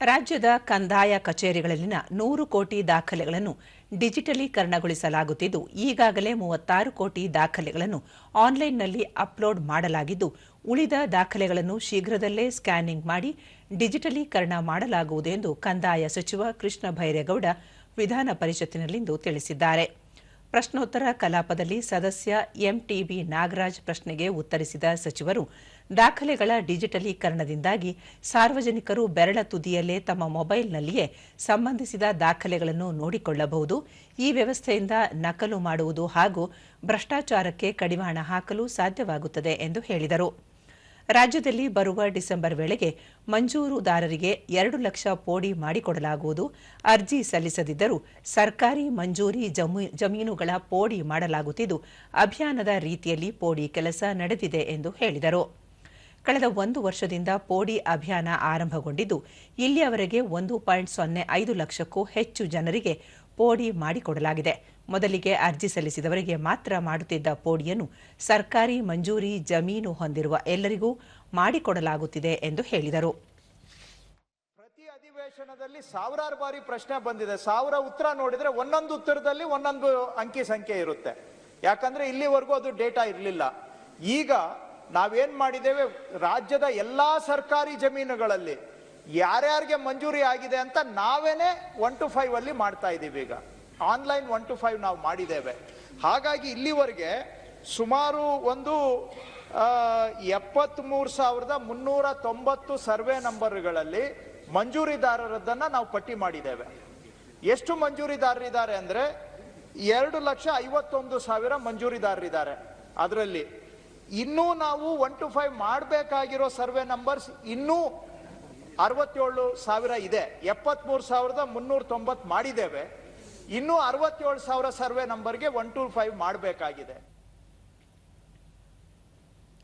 ರಾಜ್ಯದ ಕಂದಾಯ ಕಚೇರಿಗಳಲ್ಲಿನ ನೂರು ಕೋಟಿ ದಾಖಲೆಗಳನ್ನು ಡಿಜಿಟಲೀಕರಣಗೊಳಿಸಲಾಗುತ್ತಿದ್ದು, ಈಗಾಗಲೇ ಮೂವತ್ತಾರು ಕೋಟಿ ದಾಖಲೆಗಳನ್ನು ಆನ್ಲೈನ್ನಲ್ಲಿ ಅಪ್ಲೋಡ್ ಮಾಡಲಾಗಿದ್ದು, ಉಳಿದ ದಾಖಲೆಗಳನ್ನು ಶೀಘ್ರದಲ್ಲೇ ಸ್ಕ್ಯಾನಿಂಗ್ ಮಾಡಿ ಡಿಜಿಟಲೀಕರಣ ಮಾಡಲಾಗುವುದು ಎಂದು ಕಂದಾಯ ಸಚಿವ ಕೃಷ್ಣ ಭೈರೇಗೌಡ ವಿಧಾನ ಪರಿಷತ್ತಿನಲ್ಲಿಂದು ತಿಳಿಸಿದ್ದಾರೆ. ಪ್ರಶ್ನೋತ್ತರ ಕಲಾಪದಲ್ಲಿ ಸದಸ್ಯ ಎಂಟಿಬಿ ನಾಗರಾಜ್ ಪ್ರಶ್ನೆಗೆ ಉತ್ತರಿಸಿದ ಸಚಿವರು, ದಾಖಲೆಗಳ ಡಿಜಿಟಲೀಕರಣದಿಂದಾಗಿ ಸಾರ್ವಜನಿಕರು ಬೆರಳ ತುದಿಯಲ್ಲೇ ತಮ್ಮ ಮೊಬೈಲ್ನಲ್ಲಿಯೇ ಸಂಬಂಧಿಸಿದ ದಾಖಲೆಗಳನ್ನು ನೋಡಿಕೊಳ್ಳಬಹುದು. ಈ ವ್ಯವಸ್ಥೆಯಿಂದ ನಕಲು ಮಾಡುವುದು ಹಾಗೂ ಭ್ರಷ್ಟಾಚಾರಕ್ಕೆ ಕಡಿವಾಣ ಹಾಕಲು ಸಾಧ್ಯವಾಗುತ್ತದೆ ಎಂದು ಹೇಳಿದರು. ರಾಜ್ಯದಲ್ಲಿ ಬರುವ ಡಿಸೆಂಬರ್ ವೇಳೆಗೆ ಮಂಜೂರುದಾರರಿಗೆ ಎರಡು ಲಕ್ಷ ಪೋಡಿ ಮಾಡಿಕೊಡಲಾಗುವುದು. ಅರ್ಜಿ ಸಲ್ಲಿಸದಿದ್ದರೂ ಸರ್ಕಾರಿ ಮಂಜೂರಿ ಜಮೀ- ಜಮೀನುಗಳ ಪೋಡಿ ಮಾಡಲಾಗುತ್ತಿದ್ದು, ಅಭಿಯಾನದ ರೀತಿಯಲ್ಲಿ ಪೋಡಿ ಕೆಲಸ ನಡೆದಿದೆ ಎಂದು ಹೇಳಿದರು. ಕಳೆದ ಒಂದು ವರ್ಷದಿಂದ ಪೋಡಿ ಅಭಿಯಾನ ಆರಂಭಗೊಂಡಿದ್ದು, ಇಲ್ಲಿಯವರೆಗೆ ಒಂದು ಪಾಯಿಂಟ್ ಸೊನ್ನೆ ಐದು ಲಕ್ಷಕ್ಕೂ ಹೆಚ್ಚು ಜನರಿಗೆ ಪೋಡಿ ಮಾಡಿಕೊಡಲಾಗಿದೆ. ಮೊದಲಿಗೆ ಅರ್ಜಿ ಸಲ್ಲಿಸಿದವರಿಗೆ ಮಾತ್ರ ಮಾಡುತ್ತಿದ್ದ ಪೋಡಿಯನ್ನು ಸರ್ಕಾರಿ ಮಂಜೂರಿ ಜಮೀನು ಹೊಂದಿರುವ ಎಲ್ಲರಿಗೂ ಮಾಡಿಕೊಡಲಾಗುತ್ತಿದೆ ಎಂದು ಹೇಳಿದರು. ಪ್ರತಿ ಅಧಿವೇಶನದಲ್ಲಿ ಸಾವಿರಾರು ಬಾರಿ ಪ್ರಶ್ನೆ ಬಂದಿದೆ. ಸಾವಿರ ಉತ್ತರ ನೋಡಿದ್ರೆ ಒಂದೊಂದು ಉತ್ತರದಲ್ಲಿ ಒಂದೊಂದು ಅಂಕಿ ಸಂಖ್ಯೆ ಇರುತ್ತೆ. ಯಾಕಂದ್ರೆ ಇಲ್ಲಿವರೆಗೂ ಅದು ಡೇಟಾ ಇರಲಿಲ್ಲ. ಈಗ ನಾವೇನ್ ಮಾಡಿದ್ದೇವೆ? ರಾಜ್ಯದ ಎಲ್ಲಾ ಸರ್ಕಾರಿ ಜಮೀನುಗಳಲ್ಲಿ ಯಾರ್ಯಾರಿಗೆ ಮಂಜೂರಿ ಆಗಿದೆ ಅಂತ ನಾವೇನೆ ಒನ್ ಟು ಫೈವ್ ಅಲ್ಲಿ ಮಾಡ್ತಾ ಇದ್ದೀವಿ ಈಗ. ಆನ್ಲೈನ್ ಒನ್ ಟು ಫೈವ್ ನಾವು ಮಾಡಿದ್ದೇವೆ. ಹಾಗಾಗಿ ಇಲ್ಲಿವರೆಗೆ ಸುಮಾರು ಒಂದು ಎಪ್ಪತ್ಮೂರು ಸಾವಿರದ ಮುನ್ನೂರ ತೊಂಬತ್ತು ಸರ್ವೆ ನಂಬರ್ಗಳಲ್ಲಿ ಮಂಜೂರಿದಾರರದನ್ನ ನಾವು ಪಟ್ಟಿ ಮಾಡಿದ್ದೇವೆ. ಎಷ್ಟು ಮಂಜೂರಿದಾರರಿದ್ದಾರೆ ಅಂದ್ರೆ ಎರಡು ಲಕ್ಷ ಐವತ್ತೊಂದು ಸಾವಿರ ಮಂಜೂರಿದಾರರಿದ್ದಾರೆ. ಅದರಲ್ಲಿ ಇನ್ನೂ ನಾವು ಒನ್ ಟು ಫೈವ್ ಮಾಡಬೇಕಾಗಿರೋ ಸರ್ವೆ ನಂಬರ್ಸ್ ಇನ್ನೂ ಅರವತ್ತೇಳು ಸಾವಿರ ಇದೆ. ಎಪ್ಪತ್ಮೂರು ಸಾವಿರದ ಮುನ್ನೂರ ತೊಂಬತ್ತು ಮಾಡಿದ್ದೇವೆ. ಇನ್ನೂ ಅರವತ್ತೇಳು ಸಾವಿರ ಸರ್ವೆ ನಂಬರ್ಗೆ ಒನ್ ಟು ಫೈವ್ ಮಾಡಬೇಕಾಗಿದೆ.